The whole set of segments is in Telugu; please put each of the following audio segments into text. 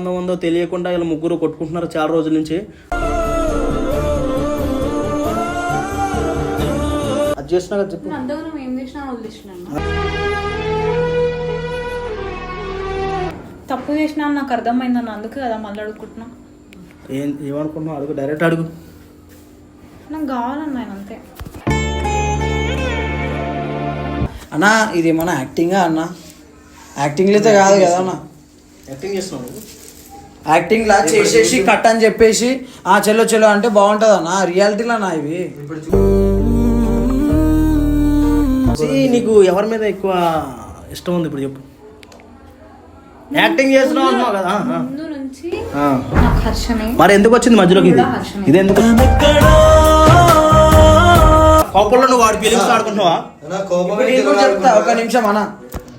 సంబంధం ఉందో తెలియకుండా వీళ్ళు ముగ్గురు కొట్టుకుంటున్నారు చాలా రోజుల నుంచి. అది కదా చెప్పు. తప్పు చేసినా అని నాకు అర్థమైందన్న అందుకే కదా మళ్ళీ అడుగుకుంటున్నా. ఏం ఏమనుకుంటున్నావు? అడుగు డైరెక్ట్ అడుగు. నాకు కావాలన్న ఆయన అంతే. అన్నా ఇది మన యాక్టింగా అన్న. యాక్టింగ్ అయితే కాదు కదా అన్న. యాక్టింగ్ చేస్తున్నావు నువ్వు? యాక్టింగ్ లా చేసేసి కట్ అని చెప్పేసి ఆ చెల్లో చెల్లో అంటే బాగుంటుంది అన్న రియాలిటీలో నా ఇవి నీకు ఎవరి మీద ఎక్కువ ఇష్టం ఉంది ఇప్పుడు చెప్పు. యాక్టింగ్ చేస్తున్నావు అంటున్నావు కదా మరి ఎందుకు వచ్చింది మధ్యలోకి ఇది. ఇది ఎందుకు? కోపంలో నువ్వు వాడి ఫీలింగ్స్ ఆడుకుంటున్నావా చెప్తా ఒక నిమిషం అన్న.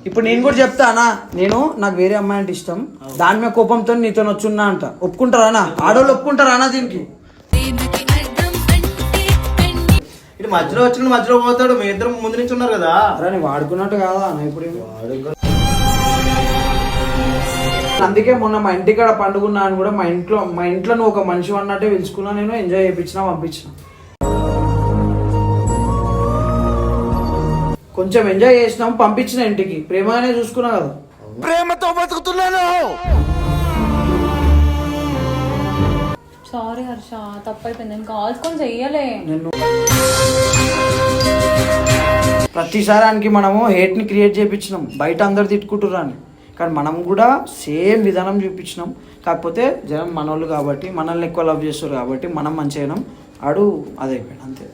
ఇప్పుడు నేను కూడా చెప్తా అన్న. నేను నాకు వేరే అమ్మాయి అంటే ఇష్టం. దాని మీద కోపంతో నీతో వచ్చున్నా అంట. ఒప్పుకుంటారా అన్న? ఆడవాళ్ళు ఒప్పుకుంటారా అన్న దీనికి? ఇటు మధ్యలో వచ్చిన మధ్యలో పోతాడు. మీ ఇద్దరు ముందు నుంచి ఉన్నారు కదా. అరే వాడుకున్నట్టు కాదా అన్న? ఇప్పుడు? అందుకే మొన్న మా ఇంటికాడ పండుకున్నా అని కూడా మా ఇంట్లో మా ఇంట్లో నువ్వు ఒక మనిషి అన్నట్టే పిలుచుకున్నా నేను ఎంజాయ్ చేయించిన పంపించిన. కొంచెం ఎంజాయ్ చేసినాం పంపించిన ఇంటికి. ప్రేమగానే చూసుకున్నా కదా. సారీ హర్ష తప్పైపోయింది. నేను కాల్చుకొని చెయ్యలే. నిన్ను ప్రతిసారి ఆయనకి మనము హేట్ని క్రియేట్ చేయించినాం బయట అందరు తిట్టుకుంటుర్రు అని. కానీ మనం కూడా సేమ్ విధానం చూపించినాం. కాకపోతే జనం మనోళ్ళు కాబట్టి మనల్ని ఎక్కువ లవ్ చేస్తారు కాబట్టి మనం మంచి అయినాం. ఆడు అదైపోయాడు అంతే.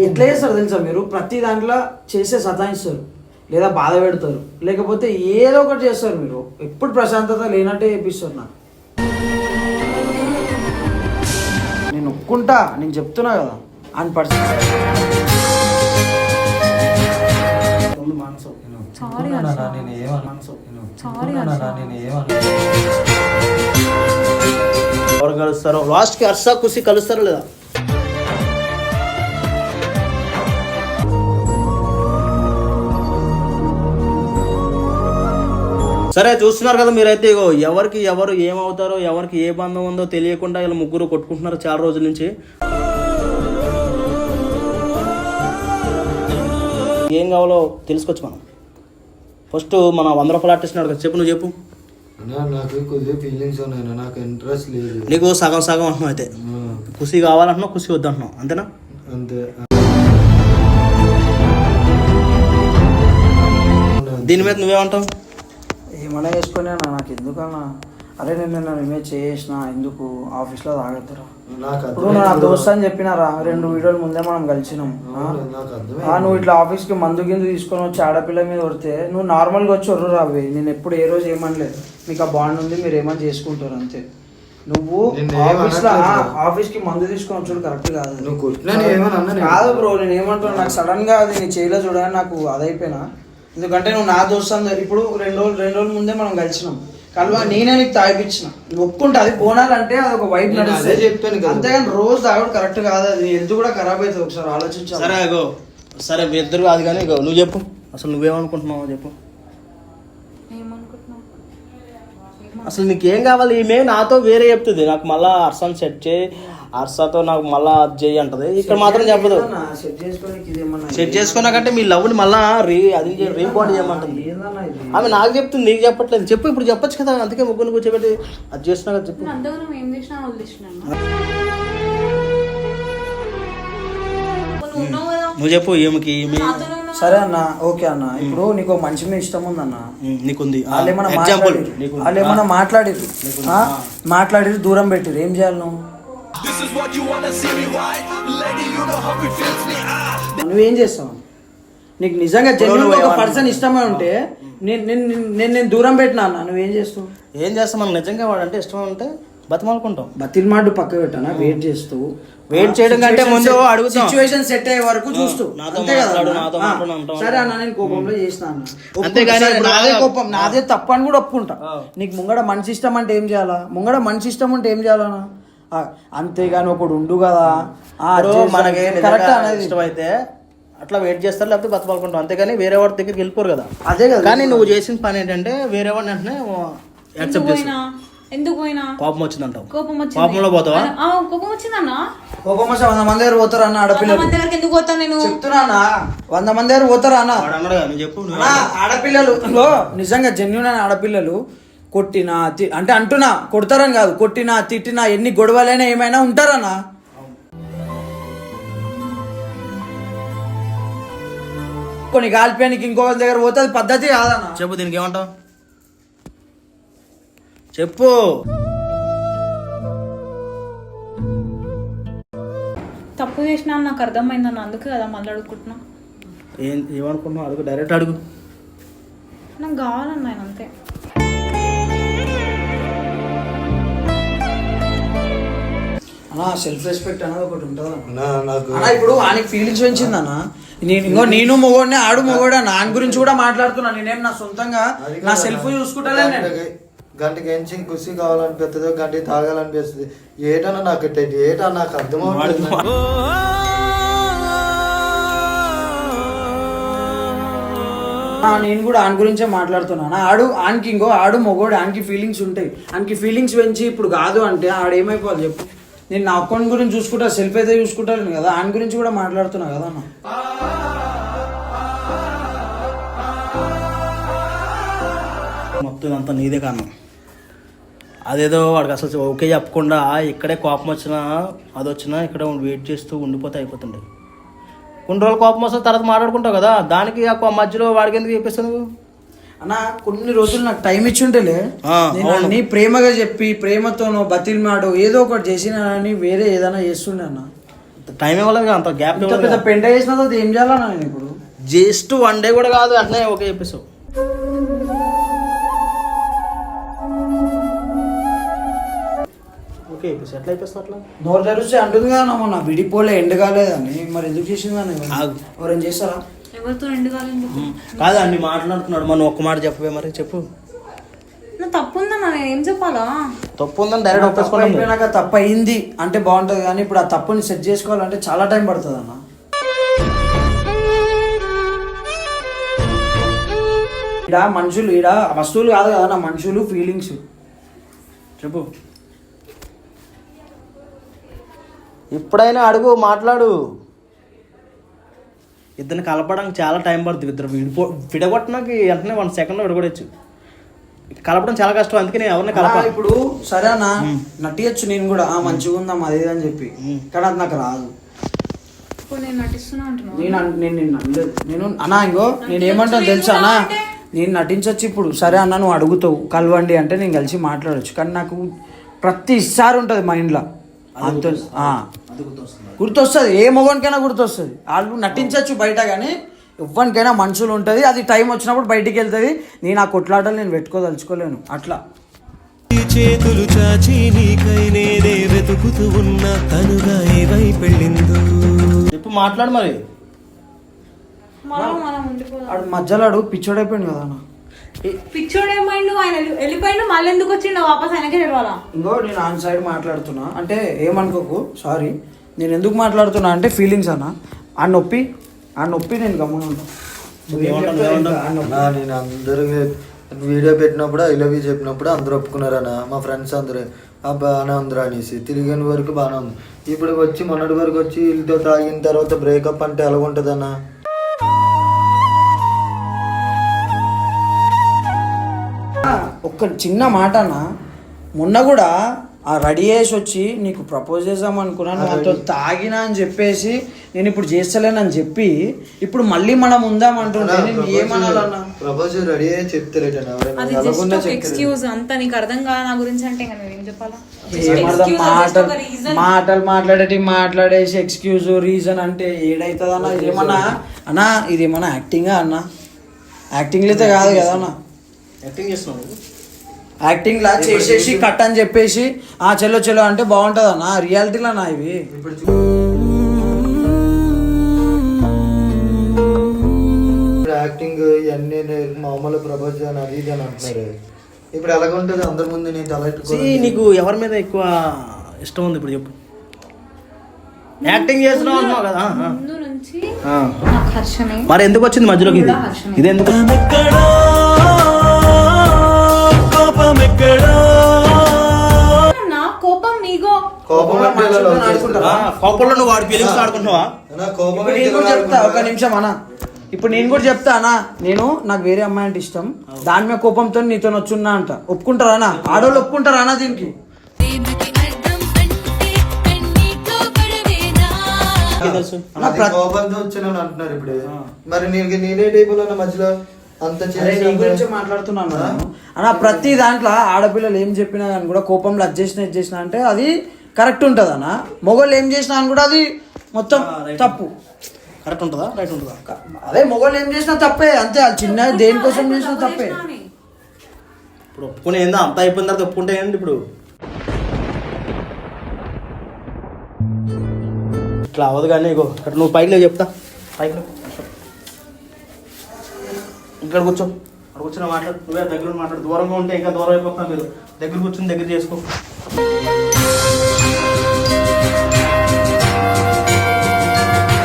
ఎట్లా చేస్తారు తెలుసా మీరు? ప్రతి దాంట్లో చేసే సతాయిస్తారు. లేదా బాధ పెడతారు. లేకపోతే ఏదో ఒకటి చేస్తారు మీరు. ఎప్పుడు ప్రశాంతత లేనట్టే చేపిస్తారు నాకు. నేను ఒప్పుకుంటా. నేను చెప్తున్నా కదా. అని పర్సన్ సారీ సారీ ఎవరు కలుస్తారో లాస్ట్కి హర్ష కుసి కలుస్తారో లేదా? సరే చూస్తున్నారు కదా మీరైతే ఇగో ఎవరికి ఎవరు ఏమవుతారో ఎవరికి ఏ బంధం ఉందో తెలియకుండా వీళ్ళు ముగ్గురు కొట్టుకుంటున్నారు చాలా రోజుల నుంచి. ఏం కావాలో తెలుసుకోవచ్చు మనం. ఫస్ట్ మన వంద రూపాయలు ఆర్టిస్ట్ అడుగు చెప్పు నువ్వు చెప్పు. నాకు కొద్దిగా ఫీలింగ్స్ ఉన్నాయి అన్న. నాకు ఇంట్రెస్ట్ లేదు. నీకు సగం సగం అంటున్నావు అయితే. ఖుషి కావాలంటున్నావు ఖుషి వద్దంటున్నావు అంతేనా? అంతే. దీని మీద నువ్వేమంటావు? ఏమన్నా అన్న? నాకు ఎందుకన్నా అరే నేను నిన్న ఇమేజ్ చేసిన ఎందుకు? ఆఫీస్లో తాగద్దురా. ఇప్పుడు నా దోస్త్ అని చెప్పినారా? రెండు వీడియోల ముందే మనం కలిసినాం. నువ్వు ఇట్లా ఆఫీస్కి మందు కింద తీసుకొని వచ్చి ఆడపిల్ల మీద కొడితే నువ్వు నార్మల్గా వచ్చి ఒర్రు రావి. నేను ఎప్పుడు ఏ రోజు ఏమనలేదు. మీకు ఆ బాండ్ ఉంది మీరు ఏమని చేసుకుంటారు అంతే. నువ్వు ఆఫీస్లో. ఆఫీస్కి మందు తీసుకొని వచ్చాడు కరెక్ట్ కాదు. నేను నేను? కాదు బ్రో నేను ఏమంటున్నా? నాకు సడన్గా అది నీ చేయలో చూడని నాకు అదైపోయినా. ఎందుకంటే నువ్వు నా దోస్తాను ఇప్పుడు రెండు రోజులు రెండు రోజుల ముందే మనం కలిసినాం. కలవా నేనే నీకు తాగిపించిన నువ్వు ఒప్పుకుంటా అది బోనాలు అంటే అది ఒక వైపు నేను అదే చెప్పాను కదా. అంతేగాని రోజు తాగడం కరెక్ట్ కాదు అది. హెల్త్ కూడా ఖరాబ్ అవుతుంది ఒకసారి ఆలోచించాలి. సరే ఇగో. సరే మీ ఇద్దరు కాదు కానీ ఇగో నువ్వు చెప్పు. అసలు నువ్వేమనుకుంటున్నావు చెప్పు. అసలు నీకు ఏం కావాలి? ఈమె నాతో వేరే చెప్తుంది. నాకు మళ్ళా అర్సన్ సెట్ చేయి. అర్సతో నాకు మళ్ళా అది చేయి అంటది. ఇక్కడ మాత్రం చెప్పదు. సెట్ చేసుకున్నాకంటే మీ లవ్ని మళ్ళా రీ అది రీబాడీ చేయమంటుంది. ఆమె నాకు చెప్తుంది నీకు చెప్పట్లేదు. చెప్పు ఇప్పుడు చెప్పొచ్చు కదా. అందుకే ముగ్గురు కూర్చోబెట్టి అది చేస్తున్నా కదా చెప్పు. నువ్వు చెప్పు ఏమికి ఏమి? సరే అన్న ఓకే అన్న. ఇప్పుడు నీకు మంచి మీద ఇష్టం ఉందన్న. నీకుంది. వాళ్ళు మాట్లాడిర్రు. నీకు వాళ్ళు ఏమన్నా మాట్లాడిర్రు. ఆ? మాట్లాడిర్రు దూరం పెట్టిర్రు. ఏం చేయాలి నువ్వు? నువ్వేం చేస్తావు? నీకు నిజంగా జెన్యున్ ఒక పర్సన్ ఇష్టమే ఉంటే నేను నేను నేను దూరం పెట్టినా అన్న? నువ్వేం చేస్తావు? ఏం చేస్తాం మనం నిజంగా వాడంటే ఇష్టం ఉంటే బతిమాలుకుంటాం. బతిల్ మాట పక్క పెట్టానా? వెయిట్ చేస్తూ. వెయిట్ చేయడం కంటే ముందు అడుగుతాం. సిచ్యువేషన్ సెట్ అయ్యే వరకు చూస్తూ. అంతే కదా అంటాం. సరే అన్న నేను కోపంలో చేసిన అన్న. అంతేగాని నాదే కోపం. నాదే తప్పు అని కూడా ఒప్పుకుంటా. నీకు ముంగడ మనిషి ఇష్టం అంటే ఏం చేయాలా? ముంగడ మనిషి ఇష్టం అంటే ఏం చేయాలన్నా అంతేగాని ఒకడు ఉండు కదా. మనకి ఇష్టమైతే అట్లా వెయిట్ చేస్తారు లేకపోతే బతపాలకుంటాం అంతేగాని వేరే వాడి దగ్గరికి వెళ్ళిపోరు కదా. అదే కదా. కానీ నువ్వు చేసిన పని ఏంటంటే వేరే వాడిని వెంటనే ఎందుకు యాక్సెప్ట్ చేసి పోయినా? ఎందుకు పోయినా? కోపం వచ్చిందంటావు. కోపం వచ్చింది. కోపంలో పోతావా? ఆ, కోపం వచ్చిందన్నా? ఒక్కొక్క వంద మంది దగ్గర పోతారు అన్న మంది దగ్గరికి ఎందుకు పోతాను నేను? చెప్తున్నా వంద మంది దగ్గర పోతారా అన్న. చెప్పు ఆడపిల్లలు నిజంగా జెన్యున్ అయిన ఆడపిల్లలు. కొట్టినా తి- అంటే అంటున్నా కొడతారని కాదు కొట్టినా తిట్టినా ఎన్ని గొడవలైనా ఏమైనా ఉంటారన్నా? కొన్ని కాల్పోయానికి ఇంకొక దగ్గర పోతే అది పద్ధతి కాదన్న. చెప్పు దీనికి ఏమంటావు? చెప్పు. తప్పు చేసినా నాకు అర్థమైందన్న అందుకే కదా మళ్ళీ అడుగుకుంటున్నా. ఏం ఏమనుకున్నావు అడుగు డైరెక్ట్ అడుగు. నాకు కావాలన్నా ఆయన అంతే. అన్నా సెల్ఫ్ రెస్పెక్ట్ అనేది ఒకటి ఉంటుంది నా నాకు అన్న ఇప్పుడు ఆయనకి ఫీలింగ్స్ పెంచిందన్న నేను ఇంకో నేను మొగోడిని ఆడు మొగోడా? నాన్న గురించి కూడా మాట్లాడుతున్నా. నేనేం నా సొంతంగా నా సెల్ఫ్ అన్న. చూసుకుంటానే నేను. గంటకి- ఎంచి కుసి కావాలనిపిస్తుంది గంటకి తాగాలనిపిస్తుంది. ఏటన్నా నాకు ఏటా? నాకు అర్థమవుతుంది ఆ, నేను కూడా ఆయన గురించే మాట్లాడుతున్నాను ఆడు ఆయనకి ఇంకో ఆడు మొగోడు ఆయనకి ఫీలింగ్స్ ఉంటాయి. ఆయనకి ఫీలింగ్స్ పెంచి ఇప్పుడు కాదు అంటే ఆడు ఏమైపోవాలి చెప్పు. నేను నా అకౌంట్ గురించి చూసుకుంటా సెల్ఫ్ అయితే చూసుకుంటాను కదా ఆయన గురించి కూడా మాట్లాడుతున్నా కదా అన్న. మొత్తం అంతా నీదే కారణం. అదేదో వాడికి అసలు ఓకే చెప్పకుండా ఇక్కడే కోపం వచ్చినా అది వచ్చినా ఇక్కడ వెయిట్ చేస్తూ ఉండిపోతే అయిపోతుండే. కొన్ని రోజులు కోపం వస్తే తర్వాత మాట్లాడుకుంటావు కదా దానికి ఆ మధ్యలో వాడికి ఎందుకు చెప్పేస్తావు నువ్వు? అన్న కొన్ని రోజులు నాకు టైం ఇచ్చి ఉంటేలే ఆ, నేను అవును. అన్ని ప్రేమగా చెప్పి ప్రేమతోనో బతిల్మాడు ఏదో ఒకటి చేసిన అని వేరే ఏదైనా చేస్తుండే అన్న. టైం ఇవ్వలేదు అంత గ్యాప్ పెద్ద. పెంట చేసిన తర్వాత ఏం చేయాలన్నా నేను ఇప్పుడు? జస్ట్ వన్ డే కూడా కాదు అట్నే ఓకే చెప్పేసావు ఓకే ఎట్లా అట్లా? నోరు తెరిస్తే అంటుంది కదా నా విడిపోలే ఎండ కాలేదని. మరి ఎందుకు చేసిందని. ఎవరైనా చేస్తారా? ఎవరితో ఎండు కాలేదు కాదు అన్ని మాట్లాడుతున్నాడు. మనం ఒక్క మాట చెప్పవే మరి చెప్పు. తప్పు ఉందన్నా నేను ఏం చెప్పాలా? తప్పు ఉందని డైరెక్ట్ తప్పు అయింది అంటే బాగుంటది కానీ ఇప్పుడు ఆ తప్పుని సెట్ చేసుకోవాలంటే చాలా టైం పడుతుంది అన్న ఈడ మనుషులు ఈడ వస్తువులు కాదు కదా నా మనుషులు ఫీలింగ్స్ చెప్పు. ఇప్పుడైనా అడుగు మాట్లాడు. ఇద్దరిని కలపడానికి చాలా టైం పడుతుంది ఇద్దరు విడిపో విడగొట్టడానికి వెంటనే వన్ సెకండ్లో విడగొడచ్చు. కలపడం చాలా కష్టం. అందుకే నేను ఎవరిని కలపాలి ఇప్పుడు సరే అన్న నటియచ్చు నేను కూడా. ఆ మంచిగా ఉందాం అది ఇది అని చెప్పి. కానీ అది నాకు రాదు. నేను నేను అన్- నేను నిన్ను అనలేదు నేను అన్నా ఇంకో నేను ఏమంటాను తెలుసా అన్నా? నేను నటించవచ్చు ఇప్పుడు. సరే అన్న నువ్వు అడుగుతావు. కలవండి అంటే నేను కలిసి మాట్లాడొచ్చు. కానీ నాకు ప్రతిసారి ఉంటుంది మైండ్లో. అంత ఆ. గుర్తొస్తుంది. ఏ మొగనికైనా గుర్తొస్తుంది. వాళ్ళు నటించవచ్చు బయట కానీ ఎవ్వరికైనా మనుషులు ఉంటుంది. అది టైం వచ్చినప్పుడు బయటికి వెళ్తుంది. నేను ఆ కొట్లాటలు నేను పెట్టుకోదలుచుకోలేను. అట్లా. చేతులు చాచి నీకై నేనే వెతుకుతూ ఉన్న తనుగా ఏవై పెళ్ళిందో. చెప్పు మాట్లాడు మరి. మధ్యలో అడుగు పిచ్చోడైపోయింది కదా అన్న. పిచ్చోడు ఏమైండు? ఆయన వెళ్ళి- వెళ్ళిపోయిండు మళ్ళీ ఎందుకు వచ్చిండు? వాపస్ ఆయనకే తెలవాలా? ఇంకో నేను ఆన్ సైడ్ మాట్లాడుతున్నా. అంటే ఏమనుకోకు సారీ నేను ఎందుకు మాట్లాడుతున్నా అంటే ఫీలింగ్స్ అన్న. ఆ నొప్పి ఆ నొప్పి నేను గమ్మున ఉంటా నువ్వేం ఏమంటావు? చెప్తావు ఏమంటావు? ఇంకా ఆ నొప్పి. నా నేను అందరూ వీడియో పెట్టినప్పుడు ఐ లవ్ యూ చెప్పినప్పుడు అందరూ ఒప్పుకున్నారన్న మా ఫ్రెండ్స్ అందరూ. ఆ బాగానే ఉందిరా అనేసి. తిరిగిన వరకు బాగానే ఉంది. ఇప్పుడు వచ్చి మొన్నటి వరకు వచ్చి వీళ్ళతో తాగిన తర్వాత బ్రేకప్ అంటే ఎలా ఉంటుందన్న ఒక్క చిన్న మాట అన్న మొన్న కూడా ఆ రెడీ చేసి వచ్చి నీకు ప్రపోజ్ చేద్దాం అనుకున్నాను నాతో తాగినా అని చెప్పేసి నేను ఇప్పుడు చేస్తలేనని చెప్పి ఇప్పుడు మళ్ళీ మనం ఉందాం అంటుంటే నేను ఏమనాలన్నా? ప్రపోజ్ రెడీ అయ్యి ఎక్స్క్యూజ్ అంతా నీకు అర్థం కాదు నా గురించి అంటే చెప్పాలా? మాటలు. మాటలు మాట్లాడేటి మాట్లాడేసి ఎక్స్క్యూజ్ రీజన్ అంటే ఏడైతుంది అన్న? ఇదేమన్నా అన్నా ఇది ఏమన్నా యాక్టింగా అన్న? యాక్టింగ్ అయితే కాదు కదా అన్న? యాక్టింగ్ చేస్తున్నావు? యాక్టింగ్ లా చేసేసి కట్ అని చెప్పేసి ఆ చెల్లో చెల్లో అంటే బాగుంటది అన్న రియాలిటీలో నా ఇవి? యాక్టింగ్ ఇవన్నీ నేను మామూలు అని అది ఇది అని అంటున్నారు. ఇప్పుడు ఎలాగుంటుంది? అందరి ముందు నేను See, తలెట్టుకోవాలి నీకు ఎవరి మీద ఎక్కువ ఇష్టం ఉంది ఇప్పుడు చెప్పు. యాక్టింగ్ చేస్తున్నావు అంటున్నావు కదా? ఆ, ఆ. ముందు నుంచి నుంచి ఆ. నాకు హర్షనే మరి ఎందుకు వచ్చింది మధ్యలోకి ఇది. ఇది ఎందుకు? ఎక్కడో? కోపమెక్కడో నా కోపం నీగో కోపం అంటే ఇలా love చేస్తారు. ఆ, కోపంలో నువ్వు వాడి ఫీలింగ్స్ ఆడుకుంటున్నావా? అన్నా, కోపం ఇప్పుడు అంటే నేను కూడా ఇలా చెప్తా ఒక ఆడుకుంటారా? నిమిషం అన్న. ఇప్పుడు నేను కూడా చెప్తా అన్న నేను నాకు వేరే అమ్మాయి అంటే ఇష్టం. దాని మీద కోపంతో నీతో వచ్చున్నా అంట. ఒప్పుకుంటారా అన్న? ఆడవాళ్ళు ఒప్పుకుంటారా అన్న దీనికి? అర్థం అంటే అది ప్ర- కోపంతో వచ్చానని అంటున్నారు ఇప్పుడు. మరి నీకు నేనే టైపులో మధ్యలో అంత గురించి మాట్లాడుతున్నాను నేను. అన్న ప్రతి దాంట్లో ఆడపిల్లలు ఏం చెప్పినా కానీ కూడా కోపంలో అది చేసిన ఇది చేసిన అంటే అది కరెక్ట్ ఉంటుంది అన్న. మొగోళ్ళు ఏం చేసినా అని కూడా అది మొత్తం. తప్పు. కరెక్ట్ ఉంటుందా? రైట్ ఉంటుందా? అదే మొగోళ్ళు ఏం చేసినా తప్పే. అంతే చిన్న దేనికోసం చేసినా తప్పే. ఇప్పుడు ఒప్పుకునే ఏందో అంత అయిపోయిన తర్వాత ఒప్పుకుంటే ఏంటి ఇప్పుడు? ఇట్లా అవ్వదు కానీ ఇగో ఇక్కడ నువ్వు పైకి లేవు చెప్తా. పైకి. ఇక్కడ కూర్చో. అక్కడ కూర్చొని మాట్లాడు నువ్వే దగ్గర మాట్లాడు. దూరంగా ఉంటే ఇంకా దూరం అయిపోతున్నా మీరు. దగ్గర కూర్చొని దగ్గర చేసుకో.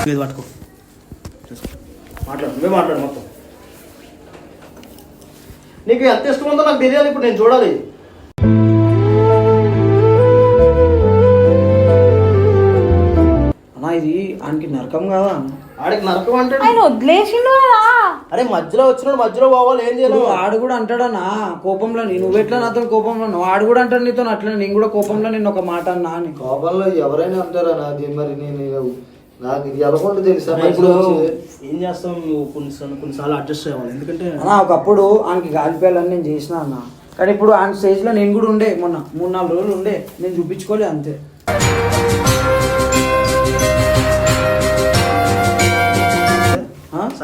ఇది పట్టుకో. మాట్లాడు నువ్వే మాట్లాడు మొత్తం. నీకు ఎంత ఇష్టం ఉందో నాకు తెలియాలి ఇప్పుడు నేను చూడాలి. అన్నా ఇది ఆయనకి నరకం కాదా? అన్న ఆడికి నరకం అంటే ఆయన వదిలేసిండు కదా. అరే మధ్యలో వచ్చినాడు మధ్యలో పోవాలి ఏం చేయాలి ఇప్పుడు ఆడు కూడా అంటాడన్నా కోపంలో నీ నువ్వు ఎట్లా నాతో కోపంలో నువ్వు ఆడు కూడా అంటాడు నీతో అట్లా నేను కూడా కోపంలో నేను ఒక మాట అన్నా అని. కోపంలో ఎవరైనా అంటారా నాది? మరి నేను నాకు ఇది ఎలాగొండ తెలుసా? ఇప్పుడు. ఏం చేస్తాం? నువ్వు కొన్నిసార్లు కొన్నిసార్లు అడ్జస్ట్ అవ్వాలి. ఎందుకంటే అన్న ఒకప్పుడు ఆయనకి గాలిపేయాలని నేను చేసిన అన్న. కానీ ఇప్పుడు ఆయన స్టేజ్లో నేను కూడా ఉండే మొన్న. మూడు నాలుగు రోజులు ఉండే. నేను చూపించుకోలే అంతే.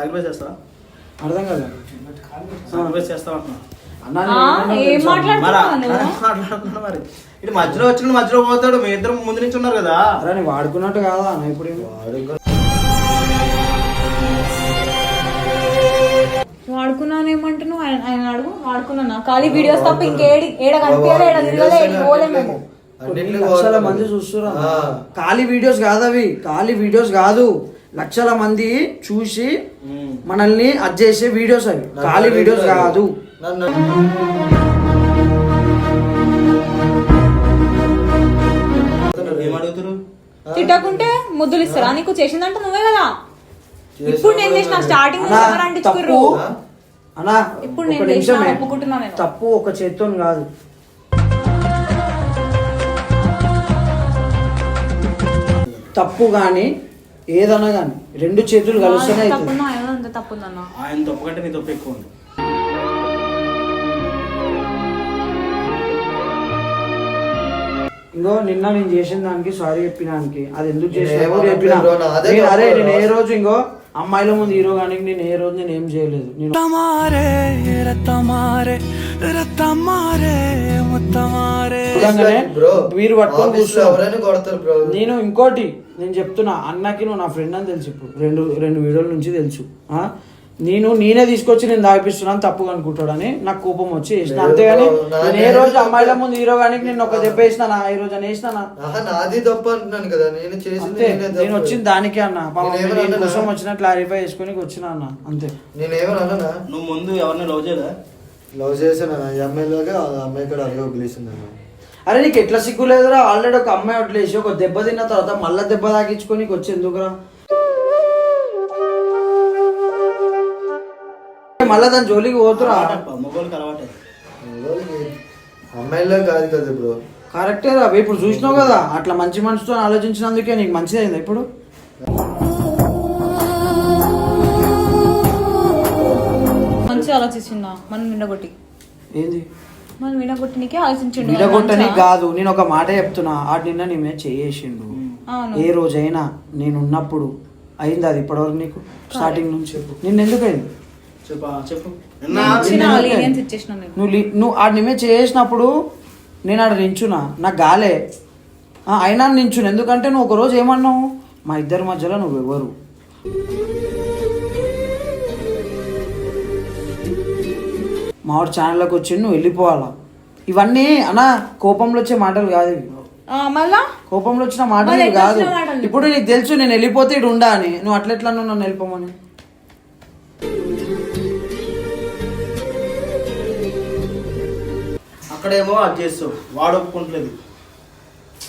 సాక్రిఫైస్ చేస్తావా? అర్థం కదా సాక్రిఫైస్ చేస్తావా అంటున్నా. మరి? ఇటు మధ్యలో వచ్చిన మధ్యలో పోతాడు. మీ ఇద్దరు ముందు నుంచి ఉన్నారు కదా. అరే నేను వాడుకున్నట్టు కాదా అన్న ఇప్పుడు వాడుకున్నాను ఏమంటున్నావు? ఆయన ఆయన అడుగు. వాడుకున్నా ఖాళీ వీడియోస్ తప్ప ఇంకేడి ఏడ కనిపించలే ఏడ తిరగలే పోలే మేము. లక్షల. మంది. ఖాళీ వీడియోస్ కాదు అవి ఖాళీ వీడియోస్ కాదు. లక్షల మంది చూసి మనల్ని అది చేసే వీడియోస్ అవి. ఖాళీ వీడియోస్. కాదు. తిట్టకుంటే ముద్దులు ఇస్తారా నీకు చేసిందంటే నువ్వే కదా. ఇప్పుడు నేను చేసిన స్టార్టింగ్ అంటించుకుర్రు? అన్నా ఇప్పుడు నేను. తప్పు ఒక చేత్తో కాదు. తప్పు కానీ ఏదన్నా కానీ రెండు చేతులు కలిస్తేనే అవుతుంది తప్పున్నా ఆయన అంత తప్పుందన్నా ఆయన తప్పు కంటే నీ తప్పు ఎక్కువ ఉంది. ఇంకో నిన్న నేను చేసిన దానికి సారీ చెప్పినానికి అది ఎందుకు చేసిన నేను చెప్పినా? నేను అరే నేను ఏ. రోజు ఇంకో అమ్మాయిల ముందు హీరో కానీ నేను ఏ రోజు నేను ఏం చేయలేదు. నేను తమారే రతమారే రతమారే ముత్తమారే. చూడంగానే బ్రో మీరు పట్టుకొని నేను ఇంకోటి నేను చెప్తున్నా అన్నకి నువ్వు నా ఫ్రెండ్ అని తెలుసు ఇప్పుడు. రెండు రెండు వీడియోల నుంచి తెలుసు. ఆ? నేను నేనే తీసుకొచ్చి నేను దాపిస్తున్నాను తప్పుగా అనుకుంటాడని నాకు కోపం వచ్చి వేసిన అంతేగాని నేను ఏ రోజు అమ్మాయిల ముందు హీరో కానీ నేను ఒక దెబ్బ వేసినా ఈ రోజు అని వేసినా నాది తప్పు అంటున్నాను కదా నేను చేసింది అంతే. నేనే. నేను వచ్చింది దానికే అన్న. నేను? కోసం వచ్చిన క్లారిఫై చేసుకొని వచ్చిన అన్న. అంతే. నేనేమని అన్నానా? నువ్వు ముందు ఎవరిని లవ్ చేయదా లవ్ చేసాను ఈ అమ్మాయిలాగా ఆ అమ్మాయి కూడా అలాగే వదిలేసింది? అన్న అరే నీకు ఎట్లా సిగ్గు లేదురా? ఆల్రెడీ ఒక అమ్మాయి వదిలేసి ఒక దెబ్బ తిన్న తర్వాత మళ్ళీ దెబ్బ తాగించుకొని వచ్చి ఎందుకురా? మళ్ళీ దాని జోలికి పోతురా? మగోళ్ళకి అలవాటే? అమ్మాయిలా కాదు కదా బ్రో కరెక్టే రా బే, ఇప్పుడు చూసినావు కదా అట్లా మంచి మనసుతో ఆలోచించినందుకే నీకు మంచిదైందా ఇప్పుడు. మంచి ఆలోచించిందా? మనం వినగొట్టి. ఏంది? మనం వినగొట్టినకే ఆలోచించండి విడగొట్టని కాదు నేను ఒక మాట చెప్తున్నా ఆ నిన్న నీ మీద చేసిండు అవును. ఏ రోజైనా నేను ఉన్నప్పుడు అయింది అది ఇప్పటివరకు నీకు? స్టార్టింగ్ నుంచి నిన్న ఎందుకు అయింది చెప్పా చెప్పు. నువ్వు ఆడ నిమే చేసినప్పుడు నేను ఆడ నించున్నా నాకు గాలే. ఆ, అయినా నించును ఎందుకంటే నువ్వు ఒక రోజు ఏమన్నావు? మా ఇద్దరి మధ్యలో నువ్వెవరు మావాడు ఛానల్లోకి వచ్చి నువ్వు వెళ్ళిపోవాలా? ఇవన్నీ అన్నా కోపంలో వచ్చే మాటలు కాదు ఇవి. ఆ, మళ్ళా? కోపంలో వచ్చిన మాటలు కాదు. ఇప్పుడు నీకు తెలుసు నేను వెళ్ళిపోతే ఇటు ఉండా అని. నువ్వు అట్లా ఎట్లా అన్నావు నన్ను వెళ్ళిపోమని? అక్కడేమో అది చేస్తావు. వాడు ఒప్పుకుంటలేదు.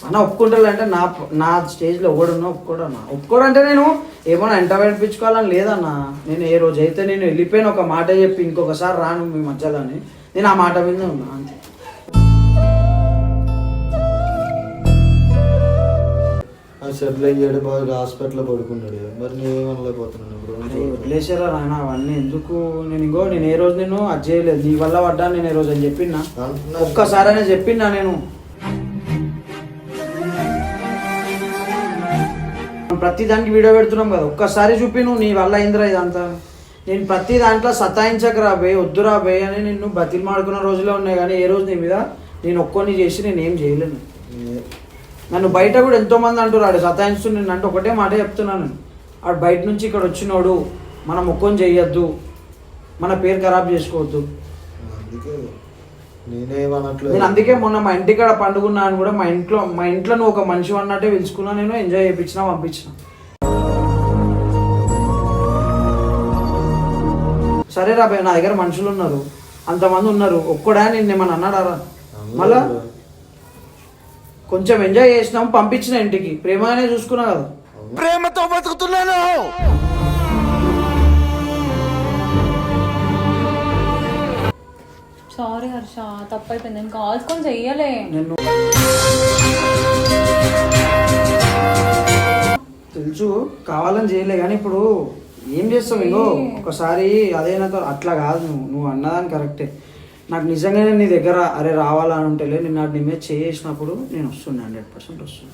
అన్న ఒప్పుకుంటారు అంటే నా నా స్టేజ్లో ఎవడున్నా ఒప్పుకోడన్నా. ఒప్పుకోడంటే నేను ఏమన్నా ఎంట పెట్టించుకోవాలని లేదన్నా. నేను ఏ రోజు అయితే నేను వెళ్ళిపోయిన ఒక మాట చెప్పి ఇంకొకసారి రాను మీ మధ్యలో అని. నేను ఆ మాట మీద ఉన్నా అంతే. సెటిల్ అయ్యాడు బాగా హాస్పిటల్లో పడుకున్నాడు మరి నేనేమనలేకపోతున్నాను వదిలేసారా నాయన అవన్నీ ఎందుకు? నేను ఇంకో నేను ఏ రోజు నేను అది చేయలేదు. నీ వల్ల పడ్డా నేను ఏ రోజు అని చెప్పినా. ఒక్కసారైనా చెప్పినా నేను. ప్రతి దానికి వీడియో పెడుతున్నాం కదా. ఒక్కసారి చూపి నువ్వు నీ వల్ల అయిందిరా ఇదంతా. నేను ప్రతి దాంట్లో సతాయించక రాబే వద్దు రాబే అని నిన్ను బతిలు మాడుకున్న రోజులే ఉన్నాయి కానీ ఏ రోజు నీ మీద నేను ఒక్కొని చేసి నేను ఏం చేయలేను. నన్ను బయట కూడా ఎంతో మంది అంటారు ఆడు సతాయిస్తూ నేను అంటే ఒకటే మాట చెప్తున్నాను. ఆడు బయట నుంచి ఇక్కడ వచ్చినోడు మనం ఒక్కొని చెయ్యొద్దు మన పేరు ఖరాబ్ చేసుకోవద్దు. నేను అందుకే మొన్న మా ఇంటికాడ పండుకున్నా అని కూడా మా ఇంట్లో మా ఇంట్లో నువ్వు ఒక మనిషి అన్నట్టే పిలుచుకున్నా నేను ఎంజాయ్ చేయించిన పంపించిన. సరే రాబాయ్ నా దగ్గర మనుషులు ఉన్నారు అంతమంది ఉన్నారు ఒక్కడా నేను ఏమన్నా అన్నాడారా మళ్ళా? కొంచెం ఎంజాయ్ చేసినాం పంపించిన ఇంటికి. ప్రేమగానే చూసుకున్నా కదా. సారీ హర్ష తప్పైపోయింది. నేను కాల్స్ కొని చెయ్యలే. నేను తెలుసు కావాలని చేయలే కానీ ఇప్పుడు ఏం చేస్తావు ఇగో? ఒకసారి అదైనా తో- అట్లా కాదు నువ్వు. నువ్వు అన్నదాని కరెక్టే. నాకు నిజంగానే నీ దగ్గర అరే రావాలా అని ఉంటేలే నేను నాటి నీ మీద చేసినప్పుడు నేను వస్తున్నా హండ్రెడ్ పర్సెంట్ వస్తున్నా.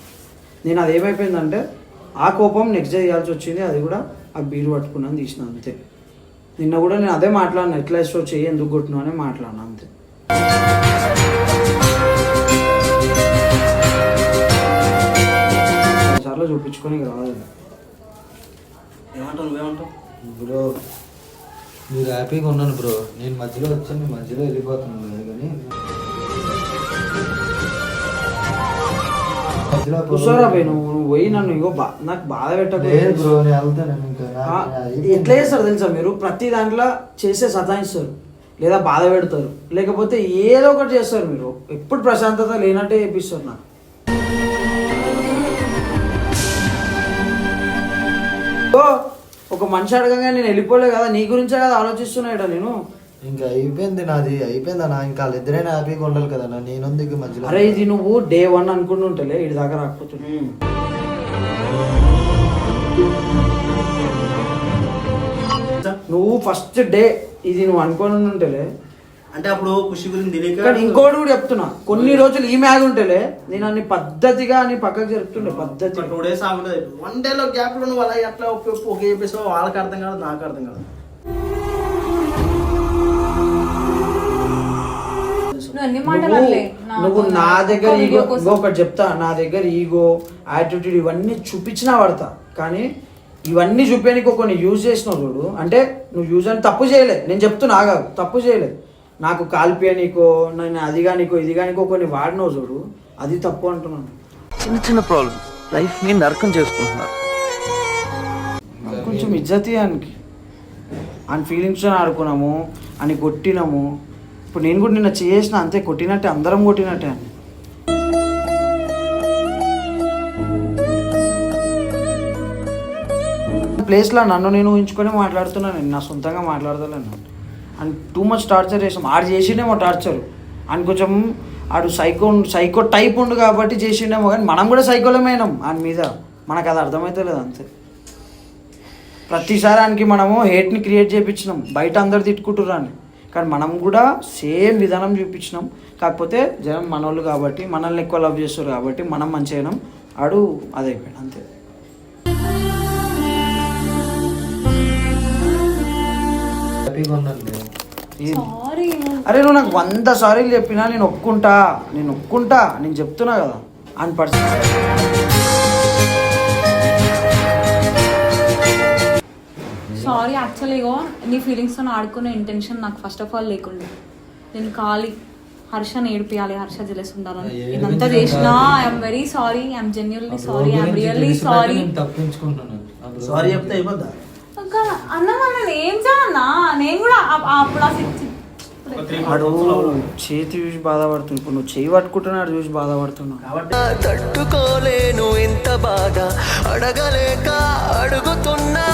నేను అది ఏమైపోయిందంటే ఆ కోపం నెక్స్ట్ డే చేయాల్సి వచ్చింది అది కూడా ఆ బీరు పట్టుకున్నాను తీసిన అంతే. నిన్న కూడా నేను అదే మాట్లాడినా ఎట్లా ఇష్టం చెయ్యి ఎందుకు కొట్టినా అని మాట్లాడినా అంతే. సార్లు చూపించుకొని రాదు ఏమంటావు నువ్వేమంటావు? బ్రో మీరు హ్యాపీగా ఉన్నాను బ్రో. నేను మధ్యలో వచ్చాను మధ్యలో వెళ్ళిపోతున్నాను కానీ కూర్చోరా పోయి నువ్వు నువ్వు పోయి నన్ను ఇగో బా నాకు బాధ పెట్టకు లేదు బ్రో నేను వెళ్తాను ఇంకా ఆ, నాకు- ఎట్లా చేస్తారు తెలుసా మీరు? ప్రతి దాంట్లో చేసే సతాయిస్తారు లేదా బాధ పెడతారు. లేకపోతే ఏదో ఒకటి చేస్తారు మీరు. ఎప్పుడు ప్రశాంతత లేనట్టే చేపిస్తారు నాకు. ఓ, ఒక మనిషి అడగగా నేను వెళ్ళిపోలే కదా నీ గురించే కదా ఆలోచిస్తున్నాయిట నేను. ఇంకా అయిపోయింది నాది అయిపోయింది అన్న ఇంకా వాళ్ళిద్దరైనా హ్యాపీగా ఉండాలి కదా అన్న నేనుంది ఇక మధ్యలో. అరే ఇది నువ్వు డే వన్ అనుకుంటుంటలే ఇటు దాకా రాకపోతుంది నువ్వు ఫస్ట్ డే ఇది నువ్వు అనుకోని ఉంటలే అంటే అప్పుడు ఖుషి గురించి తెలియక కానీ ఇంకోటి కూడా చెప్తున్నా. కొన్ని రోజులు ఈ మ్యాగ్ ఉంటేలే నేను అన్ని పద్ధతిగా అని పక్కకు జరుపుతుండే పద్ధతి. Two days ఆగుంటుంది. వన్ డేలో గ్యాప్లో నువ్వు అలా ఎట్లా ఒప్పి ఒప్పి ఒకే చెప్పేసావు వాళ్ళకి అర్థం కాదు నాకు అర్థం కాదు. నువ్వు నా దగ్గర ఈగో. ఇంకొకటి చెప్తా. నా దగ్గర ఈగో యాటిట్యూడ్ ఇవన్నీ చూపించినా పడతా. కానీ ఇవన్నీ చూపేనికి కొన్ని యూజ్ చేసినావు చూడు. అంటే నువ్వు యూజ్ అని తప్పు చేయలే నేను చెప్తున్నా ఆగా తప్పు చేయలే నాకు కాల్పియనికో నేను అది కానికో ఇది కానికో కొన్ని వాడినావు చూడు. అది తప్పు అంటున్నాను. చిన్న చిన్న ప్రాబ్లమ్స్ లైఫ్ని నరకం చేసుకుంటున్నారు. కొంచెం ఇజ్జతి ఆయనకి. ఆయన ఫీలింగ్స్ ఆడుకున్నాము అని కొట్టినాము. ఇప్పుడు నేను కూడా నిన్న చేసిన అంతే కొట్టినట్టే అందరం కొట్టినట్టే అని ప్లేస్లో నన్ను నేను ఊహించుకొని మాట్లాడుతున్నాను నేను నా సొంతంగా మాట్లాడతలేను. అండ్ టూ మచ్ టార్చర్ చేసాం. ఆడు చేసిండేమో టార్చర్. అండ్ కొంచెం ఆడు సైకో సైకో టైప్ ఉండు కాబట్టి చేసిండేమో కానీ మనం కూడా సైకోలమైనాం ఆయన మీద. మనకు అది అర్థమైతే లేదు అంతే. ప్రతిసారి ఆయనకి మనము హేట్ని క్రియేట్ చేయించినాం బయట అందరు తిట్టుకుంటుర్రు అని. కానీ మనం కూడా సేమ్ విధానం చూపించినాం. కాకపోతే జనం మనోళ్ళు కాబట్టి మనల్ని ఎక్కువ లవ్ చేస్తారు కాబట్టి మనం మంచి అయినాం. ఆడు అదైపోయాడు అంతే. హ్యాపీగా ఉన్నాను అరే నువ్వు నాకు వంద సారీలు చెప్పినా నేను ఒప్పుకుంటా. నేను ఒప్పుకుంటా. నేను చెప్తున్నా కదా. అని పర్సన్ సారీ యాక్చువల్లీ ఇగో నీ ఫీలింగ్స్తో ఆడుకునే ఇంటెన్షన్ నాకు ఫస్ట్ ఆఫ్ ఆల్ లేకుండా. నేను ఖాళీ. హర్షని ఏడిపియాలి. హర్ష జెలస్ ఉండాలని. ఇదంతా చేసినా I'm very sorry I'm genuinely sorry I'm really sorry తప్పించుకుంటున్నాను. Sorry చెప్తే అయిపోద్దా? అన్న నేను ఏం చేయన్నా నేను కూడా అప్పుడు వాడు చేతి చూసి బాధపడుతున్నాడు ఇప్పుడు నువ్వు చేయి పట్టుకుంటున్నాడు చూసి బాధపడుతున్నావు. కాబట్టి తట్టుకోలేను ఇంత బాధ. అడగలేక అడుగుతున్నా.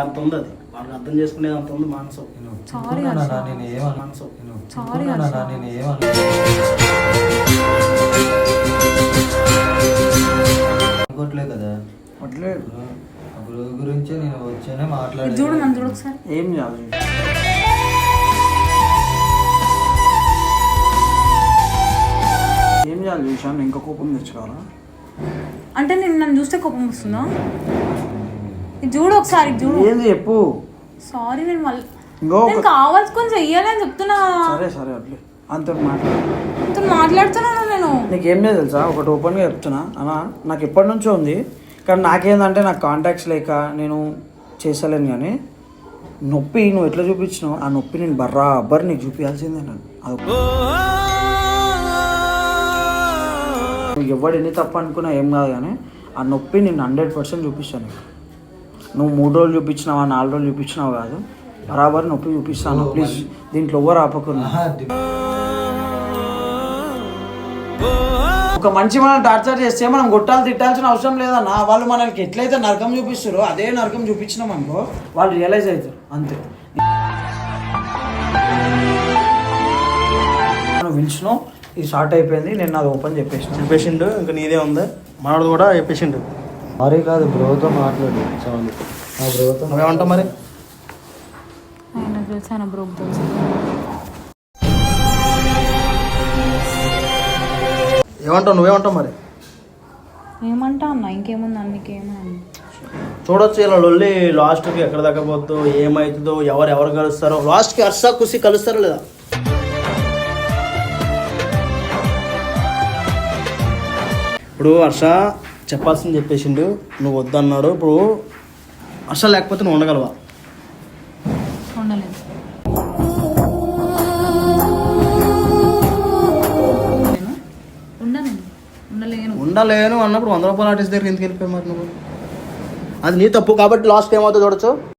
అంత ఉంది అది. అర్థం అంత మానసం నేను నేను కదా. బ్రో గురించే నేను వచ్చానే ఇది మాట్లాడే చూడు నన్ను చూడు ఒకసారి. ఏం చేయాలి ఏం చేయాలి చూసాను ఇంకా కోపం తెచ్చుకోవాలా? అంటే నేను నన్ను చూస్తే కోపం వస్తుందా? ఇది చూడు ఒకసారి ఇది చూడు. ఏంది చెప్పు? సారీ నేను మళ్ళీ ఇంకో నేను కావాల్సుకొని చెయ్యాలని చెప్తున్నా. సరే సరే అట్లే అంత మాట్లాడు నీతో మాట్లాడుతున్నాను నేను? నీకేం లేదు తెలుసా? ఒకటి ఓపెన్గా చెప్తున్నా. అన్న నాకు ఎప్పటి నుంచో ఉంది. కానీ నాకేందంటే నాకు కాంటాక్ట్స్ లేక నేను చేసలేను కానీ నొప్పి నువ్వు ఎట్లా చూపించినావు? ఆ నొప్పి నేను బర్రాబర్ నీకు చూపించాల్సిందే నన్ను. అది నువ్వు ఎవడు ఎన్ని తప్పు అనుకున్నా ఏం కాదు కానీ ఆ నొప్పి నేను హండ్రెడ్ పర్సెంట్ చూపిస్తాను నువ్వు మూడు రోజులు చూపించినావా నాలుగు రోజులు చూపించినావు కాదు బరాబర్ నొప్పి చూపిస్తాను. ప్లీజ్ దీంట్లో ఎవరు ఆపకున్నా ఒక మనిషి మనం టార్చర్ చేస్తే మనం కొట్టాలి తిట్టాల్సిన అవసరం లేదన్న వాళ్ళు మనకి ఎట్లయితే నరకం చూపిస్తారో అదే నరకం చూపించినాం అనుకో వాళ్ళు రియలైజ్ అవుతారు. అంతే. నువ్వు వించినావు ఇది షార్ట్ అయిపోయింది నేను నాది ఓపెన్ చెప్పేసిన. చెప్పేసిండు ఇంకా నీదే ఉంది. మనోడు కూడా చెప్పేసిండు. సారీ కాదు బ్రోతో మాట్లాడు చాలు. ఆ బ్రోతో నువ్వేమంటావు మరి? ఆయన తెలుసు ఆయన బ్రోక్ తెలుసు ఏమంటావు? నువ్వేమంటావు మరి? ఏమంటా అన్న? ఇంకేముంది అన్నికేమో చూడొచ్చు ఇలా లొల్లి లాస్ట్కి ఎక్కడ దాకా పోద్దో ఏమవుతుందో ఎవరు ఎవరు కలుస్తారో. లాస్ట్కి హర్ష కుసి కలుస్తారో లేదా? ఇప్పుడు హర్ష చెప్పాల్సింది చెప్పేసిండు. నువ్వు వద్దన్నాడు ఇప్పుడు హర్ష లేకపోతే నువ్వు ఉండగలవా? ఉండలేను అన్నప్పుడు వంద రూపాయలు ఆర్టిస్ట్ దగ్గర ఎందుకు వెళ్ళిపోయి మరి నువ్వు? అది నీ తప్పు కాబట్టి లాస్ట్ ఏమవుతుందో చూడొచ్చు.